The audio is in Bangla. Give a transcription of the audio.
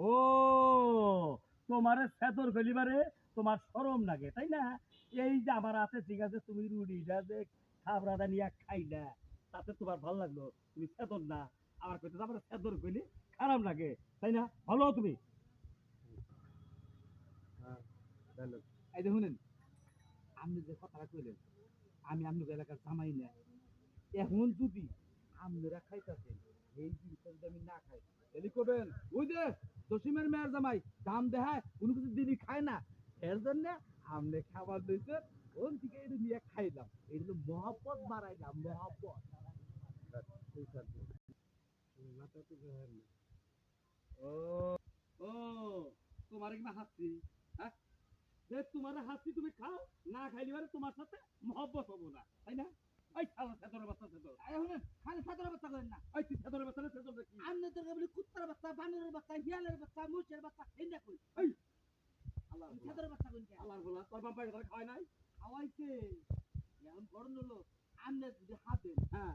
ও তোমার সেতর ফেলিবারে তোমার শরম লাগে তাই না? এই যে আমার আছে ঠিক আছে তুমি রুটিটা যে খাবরাটা নিয়ে খাইলা তাতে তোমার ভালো লাগল। তুমি সেতর না আমার কইতে আমার সেতর ফেলি খারাপ লাগে তাই না? ভালো তুমি? এই যে শুনেন আপনি যে কথাটা কইলেন আমি আপনার এলাকার জামাই না। এখন যদি আপনারা খাইতেছেন এই জিনিসটা যদি আমি না খাই করবেন? ওই যে জসিমের মেয়ের জামাই, দাম দেখায়, কোনো কিছু দিদি খায় না। এর জন্য আপনি খাবার দিয়েছেন ওন থেকে এটা নিয়ে খাইলাম। এটা হলো মহাব্বত বাড়াইলাম মহাব্বত। ও ও হ্যাঁ? তোমার হাসি তুমি খাও, না খাইলে পারে তোমার সাথে মহব্বত হব না, তাই না? খালি ফেদরের বাচ্চা করেন না। এই তুই ফেদরের বাচ্চা না ফেদর দেখি। আমনে তোর বলি কুত্তার বাচ্চা বানরের বাচ্চা হিয়ালের বাচ্চা মুসের বাচ্চা হিন্দা কই এই আল্লাহ ফেদরের বাচ্চা করেন আল্লাহর বলা তোর বাপ বাইরে খাওয়ায় নাই? খাওয়াইছে। এখন গরম হলো আমনে যদি হাত হ্যাঁ।